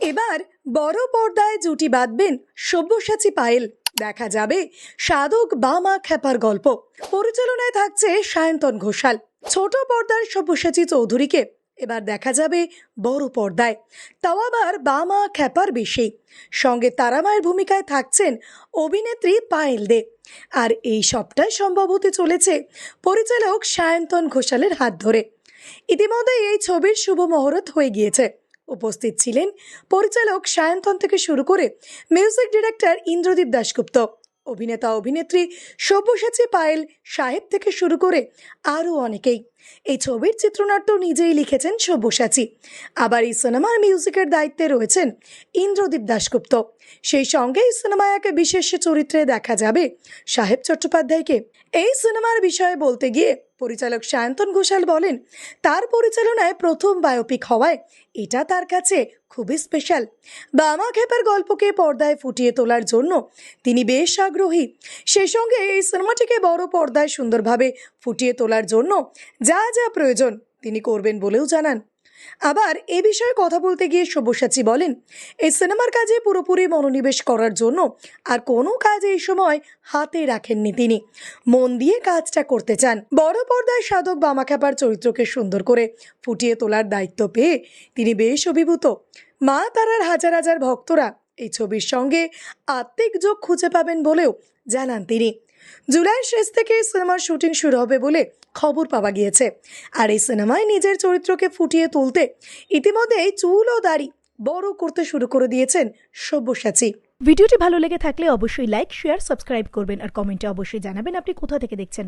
এবার বড় পর্দায় জুটি বাঁধবেন সব্যসাচী পায়েল। দেখা যাবে সাধক বামা খ্যাপার গল্প। পরিচালনায় থাকছে সায়ন্তন ঘোষাল। ছোট পর্দার সব্যসাচী চৌধুরীকে এবার দেখা যাবে বড় পর্দায়। তাও আবার বামা খ্যাপার বেশি। সঙ্গে তারামায়ের ভূমিকায় থাকছেন অভিনেত্রী পায়েল দে। আর এই সবটাই সম্ভব হতে চলেছে পরিচালক সায়ন্তন ঘোষালের হাত ধরে। ইতিমধ্যে এই ছবির শুভ মহরত হয়ে গিয়েছে। উপস্থিত ছিলেন পরিচালক সায়ন্তন থেকে শুরু করে মিউজিক ডিরেক্টর ইন্দ্রদীপ দাশগুপ্ত। অভিনেতা, অভিনেত্রী সব্যসাচী পায়েল সাহেব থেকে শুরু করে আরও অনেকেই। এই ছবির চিত্রনাট্য নিজেই লিখেছেন সব্যসাচী। আবার এই সিনেমার মিউজিকের দায়িত্বে রয়েছেন ইন্দ্রদীপ দাশগুপ্ত। সেই সঙ্গে এই সিনেমায় এক বিশেষ চরিত্রে দেখা যাবে সাহেব চট্টোপাধ্যায়কে। এই সিনেমার বিষয়ে বলতে গিয়ে পরিচালক সায়ন্তন ঘোষাল বলেন, তার পরিচালনায় প্রথম বায়োপিক হওয়ায় এটা তার কাছে খুবই স্পেশাল। বামা খেপার গল্পকে পর্দায় ফুটিয়ে তোলার জন্য তিনি বেশ আগ্রহী। সেই সঙ্গে এই সিনেমাটিকে বড় পর্দায় সুন্দরভাবে ফুটিয়ে তোলার জন্য যা যা প্রয়োজন তিনি করবেন বলেও জানান। আবার এ বিষয়ে কথা বলতে গিয়ে সব্যসাচী বলেন এই সিনেমার কাজে পুরোপুরি মনোনিবেশ করার জন্য আর কোনো কাজ এই সময় হাতে রাখেননি তিনি। মন দিয়ে কাজটা করতে চান। বড় পর্দায় সাধক বামাখ্যাপার চরিত্রকে সুন্দর করে ফুটিয়ে তোলার দায়িত্ব পেয়ে তিনি বেশ অভিভূত। মা তারার হাজার হাজার ভক্তরা এই ছবির সঙ্গে আত্মিক যোগ খুঁজে পাবেন বলেও জানান তিনি। জুলাইয়ের শেষ থেকে সিনেমার শুটিং শুরু হবে বলে খবর পাওয়া গিয়েছে। আর এই সিনেমায় নিজের চরিত্রকে ফুটিয়ে তুলতে ইতিমধ্যেই চুল ও দাড়ি বড় করতে শুরু করে দিয়েছেন সব্যসাচী। ভিডিওটি ভালো লেগে থাকলে অবশ্যই লাইক, শেয়ার, সাবস্ক্রাইব করবেন আর কমেন্টে অবশ্যই জানাবেন আপনি কোথা থেকে দেখছেন।